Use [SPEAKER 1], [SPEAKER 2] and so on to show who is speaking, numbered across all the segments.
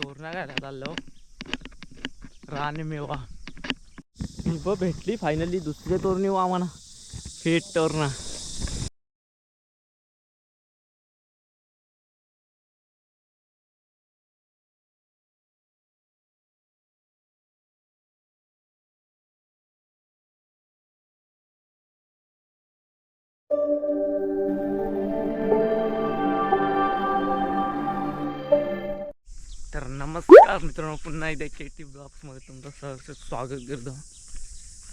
[SPEAKER 1] तोरणा घ्यायला चाललो रानमेवा भेटली फायनली दुसरे तोरणी वा आम्हाला फेट तोरणा. नमस्कार मित्रांनो पुन्हा एकदा के टी ब्लॉक्समध्ये तुमचं सहर्ष स्वागत करतो.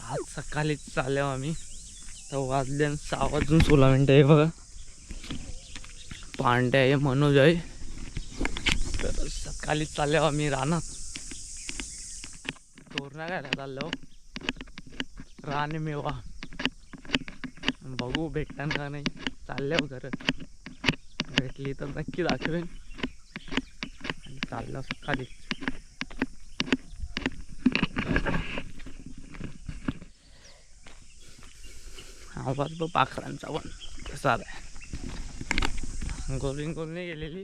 [SPEAKER 1] आज सकाळीच चाललो आम्ही. तर वाजले सहा वाजून सोळा मिनटं आहे बघा. पांड्या आहे मनोज आहे. तर सकाळीच चाललो आम्ही रानात. तोरणा घ्यायला चाललो. रानमेवा बघू भेटणार का नाही. चालल्यावर घरं भेटली तर नक्की दाखवेन. चाललं असं खाली. आवाज ब पाखरांचा पण. कसा आहे गोलिंग गोलने गेलेली.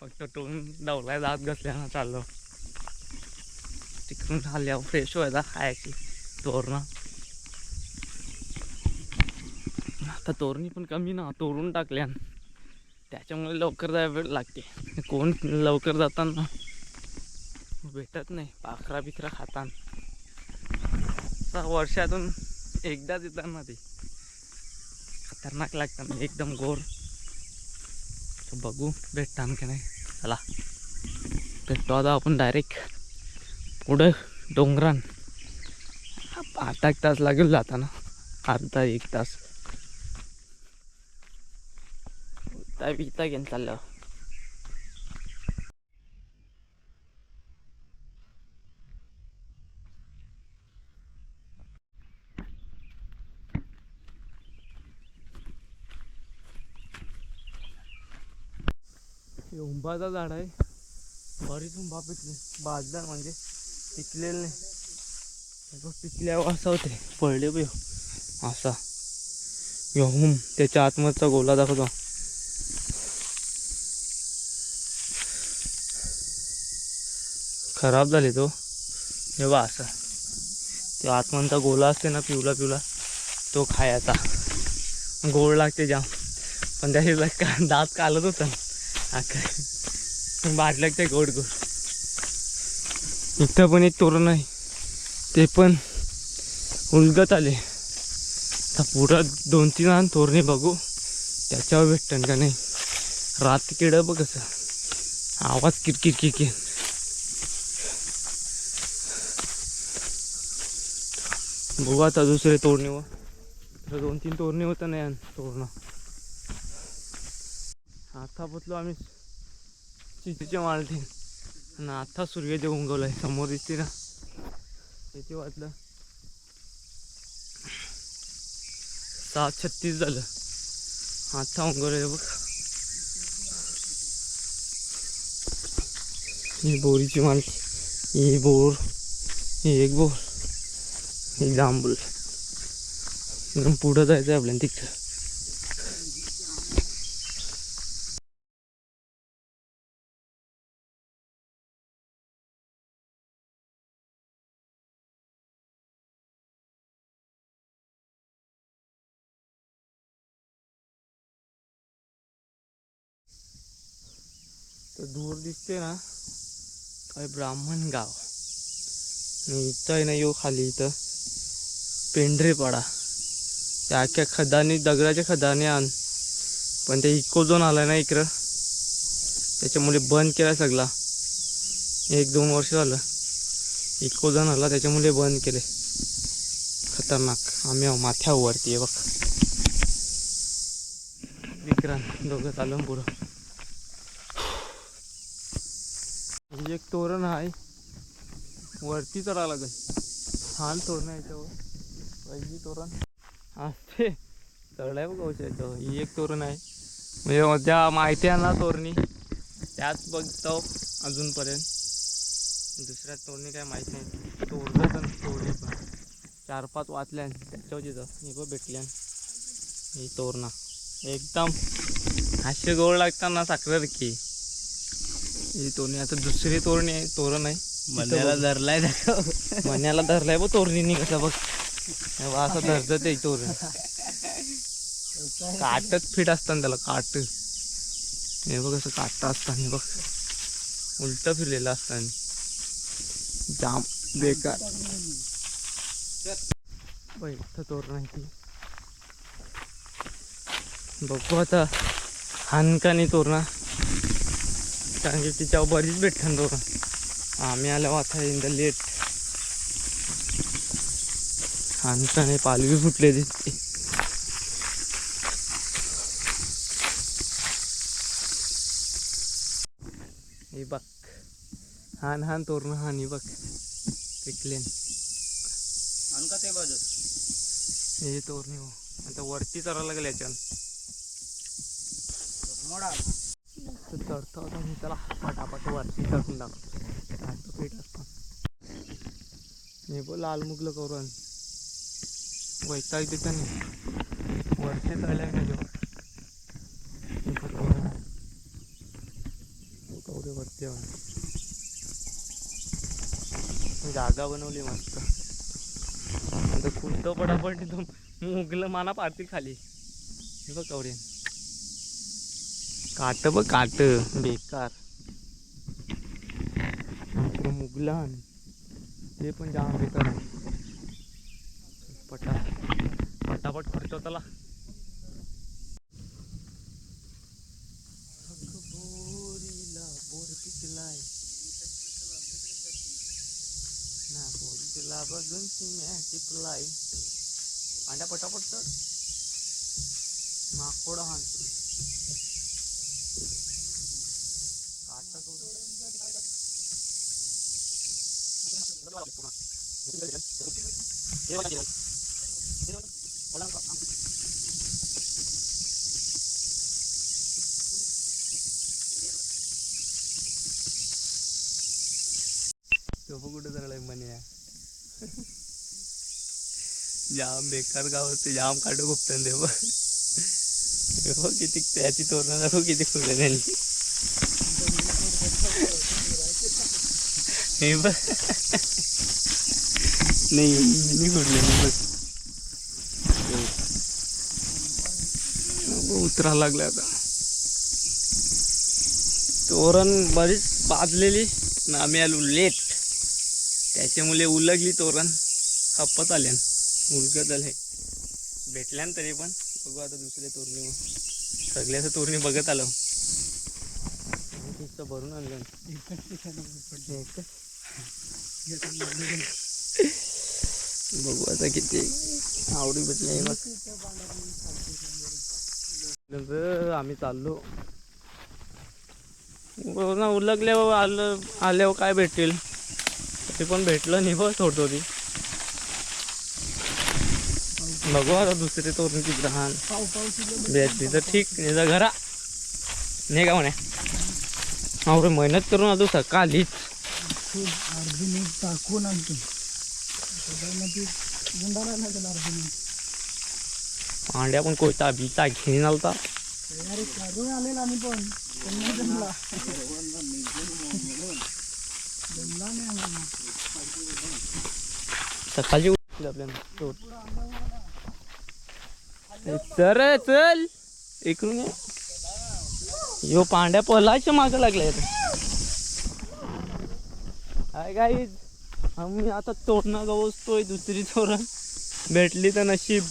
[SPEAKER 1] फक्त टोन डवलाय दात घसल्यानं चाललो. तिकडून आल्यावर फ्रेश व्हायचा खायची तोरणं. आता तोरणी पण कमी ना तोरून टाकल्या त्याच्यामुळे लवकर जायला वेळ लागते. कोण लवकर जाताना? भेटत नाही पाखरा बिखरा खाताना वर्षातून एकदाच येतात ना ते खतरनाक लागतात म्हणजे एकदम गोर बघू भेटतान की नाही. चला. भेटतो आता आपण डायरेक्ट पुढं डोंगरान. आता एक तास लागेल जाताना. अर्धा एक तास. त्या विता घेऊन चाललं. लिंबाचं झाड आहे. बरीच लिंबा पिकले. बाजदार म्हणजे पिकलेलं नाही. पिकल्यावर असं होते. पडले बी असा येऊन त्याच्या आतमधचा गोला दाखवतो. खराब झाले तो. हे बा असा. ते आतमधचा गोला असते ना पिवला पिवला तो खायचा. गोड लागते जाम. पण त्याची का दात कालत होता. आकाश. भारी लागते गोड गोड इथं पण एक तोरण आहे. ते पण उलगत आले. आता पुढं दोन तीन आण तोरणे बघू. त्याच्यावर भेटतं का नाही? रात किडं बघ कसं आवाज किरकिर किरकिर. बघू आता दुसरे तोडणे व दोन तीन तोरणे होतं नाही तोरणं. आता बसलो आम्ही. चिचीच्या मालतीन आणि आता सूर्य उंगवलाय समोर दिसते ना. किती वाटलं सात छत्तीस झालं. आता उंगवलंय बघ. ही बोरीची माल ही बोर. ही एक बोर. ही जांभूळ. एकदम पुढं जायचं आहे आपल्याला तिकडं. तर दूर दिसते ना. काय ब्राह्मण गाव. इथं आहे ना येऊ खाली इथं. पेंढरेपाडा त्या अख्ख्या खदानी दगडाच्या खदाने आण. पण ते इको झोन ना इकडं. त्याच्यामुळे बंद केला सगळा. एक दोन वर्ष झालं. इको झोन आला त्याच्यामुळे बंद केले. खतरनाक. आम्ही आहो माथ्यावरती आहे बघ. विक्रांत दोघं चालून पुढं. ही एक तोरण आहे. वरती चढा लागेल. छान तोरण आहे याच्यावर. पहिली तोरण. असते चढाय बघ याच्यावर. ही एक तोरण आहे. म्हणजे त्या माहिती आहे ना तोरणी? त्याच बघतो अजूनपर्यंत. दुसऱ्या तोरणी काय माहीत नाही. तोरलं तर तोरणी पण. चार पाच वाचल्या त्याच्यावर तिथं. हे बघ भेटल्या ही तोरणा. एकदम हास्य गोड लागतात ना साखरेसारखी ही तोरणी आता दुसरी तोरणी आहे तोरण आहे.
[SPEAKER 2] मण्याला धरलाय
[SPEAKER 1] मण्याला धरलाय बघ तोरणीनी कसं बघ. असं धरत ते तोरण. काटच फिट असतं त्याला काट. हे बघ असं काट असताना बघ. उलट फिरलेलं असताना. जाम बेकार. तोरण आहे ती. बघू आता. हानकानी तोरणा. कारण की तिच्यावर बरीच भेटतात तोरण आम्ही आलो आता इन द लेट. हानकाने पालवी फुटले तिथे हे बघ. हान हान तोरण हानी बघ. पिकलेन.
[SPEAKER 2] का ते बाजू
[SPEAKER 1] हे तोरणी हो. आता वरती चढायला लागेल याच्यानं
[SPEAKER 2] मोडा
[SPEAKER 1] तर चढतो होता मी त्याला पटापट वरती चढून टाकतो जास्त पेट असतो. मी बघ लाल मुगलं करून वैताग देता नाही वरती चढल्या का जेव्हा कवडे वरती जागा बनवली मस्त. आता खुलतो पटापट तिथून मुगलं माना पाडतील खाली. हे बघ कवडे काट बघ काट. बेकार. इकडं मुगलान. ते पण जाम बेकार आहे. पटा पटापट खर्च त्याला. बोर पिकलाय. ना बघून अंड्या पटापट तर माकोडा हान कुठं जरा म्हणे? जाम बेकार गाव असते जाम काढू गुप्तन देव हो किती त्याची तोरणा दाखव किती फुलं त्यांनी हे बघ नाही मी कुठले बस उतरा लागला आता तोरण बरीच बाजलेली ना आम्ही आलो लेट त्याच्यामुळे उलगली तोरण खपत आल्यान उलगत आले भेटल्यान तरी पण बघू आता दुसऱ्या तोरणी सगळ्याच सगळ्याचं तोरणी बघत आलो भरून आणलं एकच. बघू आता किती आवडी भेटली आम्ही चाललो. ना उलगल्यावर आलं आल्यावर काय भेटेल ते पण भेटलं नाही बघ थोडी थोडी बघू आता दुसरे तोरून तिथं राहण भेटली तर ठीक नाही तर घरा. नाही का म्हणे? आवडे मेहनत करून आलो सकाळीच.
[SPEAKER 2] अर्जुन टाकून आणतो. गुंडाला नाही त्याला अर्जुन
[SPEAKER 1] पांड्या पण कोयता बिता घेऊन आलता.
[SPEAKER 2] अरे काढून आलेला आम्ही पण. जमला. जमला नाही आम्हाला.
[SPEAKER 1] सकाळची उठली आपल्याला. ए, चल इकडून ये. पांड्या पलाच्या मागं लागलाय. हाय गाईज आम्ही आता तोरणा गवसतोय दुसरी तोरण. भेटली तर नशीब.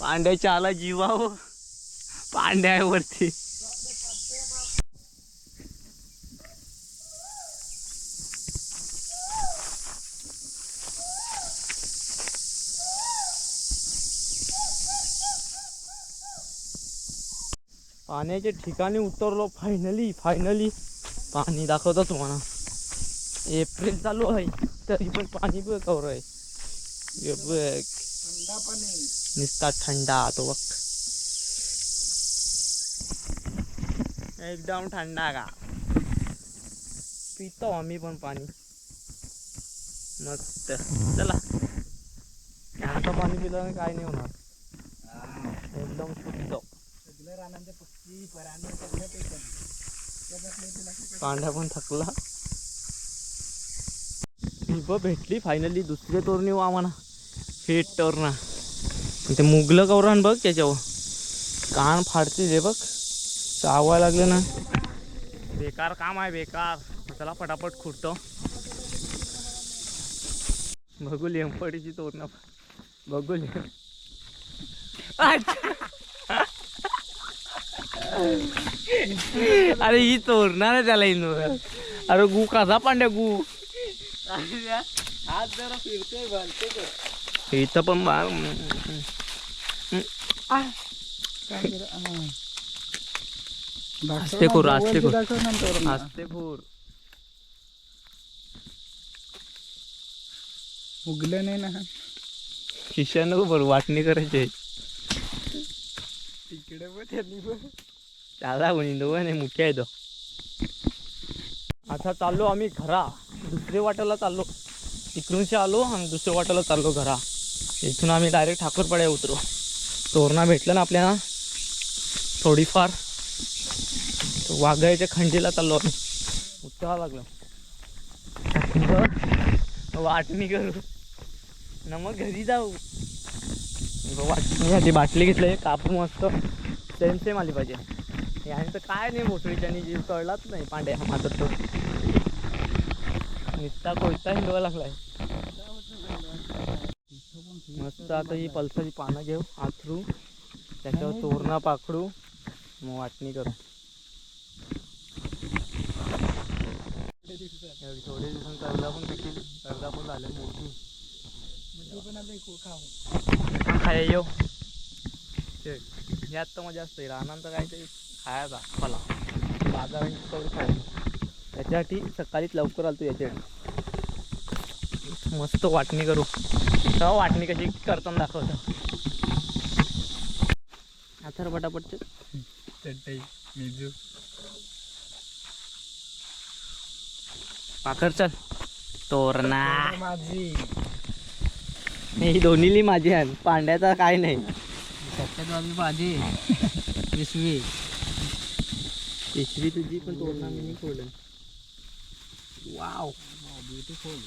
[SPEAKER 1] पांड्याच्या आला जीवाव पांड्यावरती. पाण्याच्या ठिकाणी उतरलो फायनली फायनली पाणी दाखवतो तुम्हाला. एप्रिल चालू आहे. तरी पण पाणी बघ कवर आहे. हे बघ.
[SPEAKER 2] थंडा पाणी
[SPEAKER 1] निस्ता थंडा तो बघ. एकदम थंडा का? पितो आम्ही पण पाणी. मस्त. चला. असं पाणी पिल्याने काय नाही होणार. एकदम शुद्ध पांढरा पण थकला. ब भेटली फायनली दुसरे तोरणी आम्हाला. फेट टोरणा ते मुगलं कवरान बघ त्याच्यावर. कान फाडतील हे बघ. चावायला लागले ना. बेकार काम आहे बेकार. चला पटापट खुटतो बघू लेंपडीची तोरणं बघू लें अरे ही तोरणार आहे त्याला इंदोर अरे गु कसा पांड्या गु?
[SPEAKER 2] हात जरा फिरतोय भलते
[SPEAKER 1] इथं पण बा- आस्ते करू, आस्ते करू. असते भूर
[SPEAKER 2] उगलं नाही ना.
[SPEAKER 1] खिशान बरोबर वाटणी करायची
[SPEAKER 2] तिकडे पण त्यांनी
[SPEAKER 1] त्याला दोघं नाही मुख्य आहे तो. आता चाललो आम्ही घरा. दुसऱ्या वाट्याला चाललो. तिकडूनशी आलो आणि दुसऱ्या वाट्याला चाललो घरा. इथून आम्ही डायरेक्ट ठाकूरपाड्या उतरू. तोरणा भेटलं ना आपल्याला. थोडीफार. वाघायच्या खंडीला चाललो आम्ही. उठावं लागलं. वाटणी करू ना मग घरी जाऊ. वाटणी आधी बाटली घेतली. कापू मस्त. सेम सेम आली पाहिजे. यांचं काय नाही मोठीच्यानी जीव कळलाच नाही पांड्या माझा तो. नुसता कोयता हिंडवा लागलाय. मस्त आता ही पलसाची पानं घेऊ आथरू. त्याच्यावर तोरणा पाखडू. मग वाटणी करू. थोडे दिवसांनी कर्जा पण देखील कर्जा पण झाले मोठी.
[SPEAKER 2] पण
[SPEAKER 1] येऊ ते यात तर मजा असते रानांतर काहीतरी खायचा फला बाजारांची तेवढी खायची. त्याच्यासाठी सकाळीच लवकर आलतो याच्यासाठी मस्त वाटणी करू. तेव्हा वाटणी कशी करताना दाखवतो. आता पटापट
[SPEAKER 2] चटई मिजू.
[SPEAKER 1] पाखर चल. तोरणा.
[SPEAKER 2] माझी.
[SPEAKER 1] ही दोन्हीली माझी आहे. पांड्याचा काय नाही.
[SPEAKER 2] सत्यात माझी. पिशवी
[SPEAKER 1] पिशवी तुझी पण तोरणा मी खोलन वाव
[SPEAKER 2] ब्युटिफुल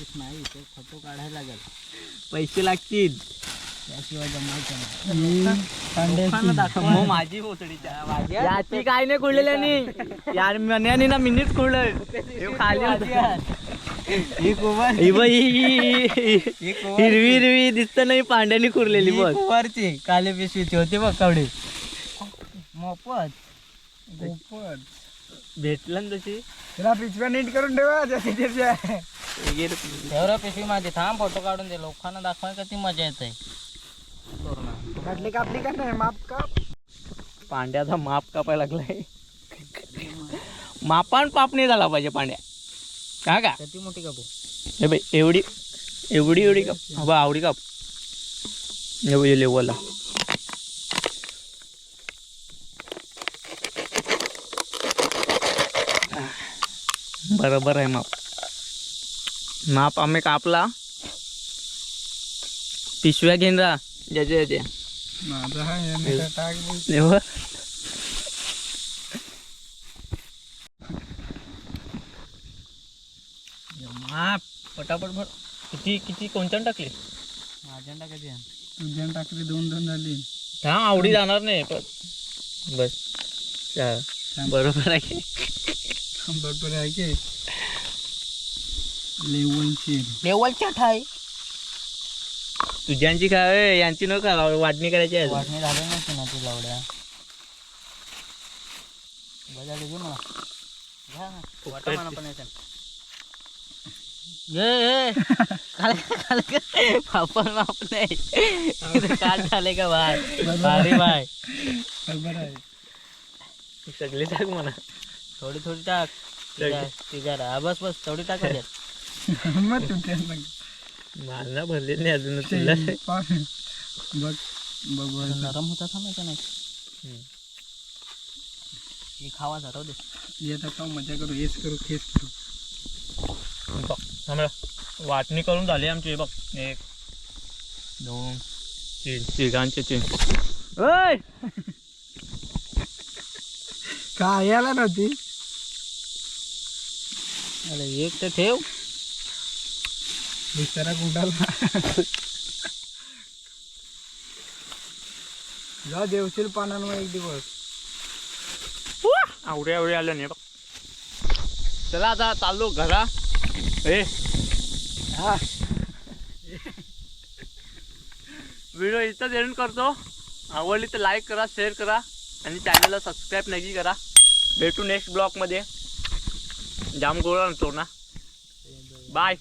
[SPEAKER 2] इफ नाही तर फोटो काढायला लागेल.
[SPEAKER 1] पैसे लागतील.
[SPEAKER 2] त्याशिवाय जमायचं नाही.
[SPEAKER 1] माझी याची काय नाही कुडलेल्यानी यार मन्यानी ना मिनीच कुडलं हे खाली.
[SPEAKER 2] ही
[SPEAKER 1] ही हिरवी हिरवी दिसत नाही पांड्यानी कुरलेली बघ.
[SPEAKER 2] कुमारची काले पिशवीची होती बघ कवडी. मोफत.
[SPEAKER 1] भेटलं ना तशी.
[SPEAKER 2] तिला पिशव्या नीट करून ठेवा जशी त्याच्या पिशवी माझी थांब फोटो काढून दे. लोकांना दाखवाय किती मजा येते. काढली कापली का नाही? माप काप.
[SPEAKER 1] पांड्याचा माप कापायला लागलाय. मापान पाप नाही झाला पाहिजे पांड्या. का का?
[SPEAKER 2] किती मोठी कापू?
[SPEAKER 1] हे बाई एवढी एवढी एवढी काप. हा आवडी काप. एवढी लेवलला. बरोबर आहे माप. माप आम्ही कापला. पिशव्या घेऊन राहा ज्याच्या
[SPEAKER 2] हा
[SPEAKER 1] एवढं. माप. पटापट भर. किती किती कोणत्या टाकले?
[SPEAKER 2] माझ्या टाकायची तुझ्या टाकली दोन दोन झाली.
[SPEAKER 1] हा आवडी जाणार नाही पण. बस. बरोबर आहे.
[SPEAKER 2] बरोबर आहे की? लेवलची.
[SPEAKER 1] लेवलच्या ठाय तुझ्यांची काय यांची नको का वाटणी करायची आहे
[SPEAKER 2] वाटणी झाली नसते ना ती लावड्या. बजा घे मला. घ्या ना. वाटा म्हणा पण येते.
[SPEAKER 1] पापड माप नाही. झाले का बाय भारी बाय
[SPEAKER 2] बरोबर आहे.
[SPEAKER 1] सगळे टाक म्हणा
[SPEAKER 2] थोडी थोडी टाक. तिघा हा बस बस थोडी टाक
[SPEAKER 3] मग. तुमच्या
[SPEAKER 1] भरलेलं नाही अजून तुला.
[SPEAKER 3] बघ बघ
[SPEAKER 2] नरम होता थांबायचा नाही
[SPEAKER 1] हम्म.
[SPEAKER 2] हे खावा दे.
[SPEAKER 3] येत मजा करू हेच करू तेच करू.
[SPEAKER 1] बघ थांबा वाटणी करून झाली आमची हे बघ. एक दोन तीन. तिघांचे तीन. ओय!
[SPEAKER 3] काय यायला नव्हती?
[SPEAKER 2] अरे एक तर ठेव.
[SPEAKER 3] बिचारा कुंडाला जा देवशील पानांवर एक दिवस.
[SPEAKER 1] आवडे आवडे आलं नाही बघ. चला आता चाललो घरा. ए.
[SPEAKER 3] हा.
[SPEAKER 1] व्हिडिओ इथंच एंड करतो. आवडली तर लाईक करा शेअर करा आणि चॅनलला सबस्क्राईब नक्की करा. भेटू नेक्स्ट ब्लॉगमध्ये जाम गोळा आणतो ना. बाय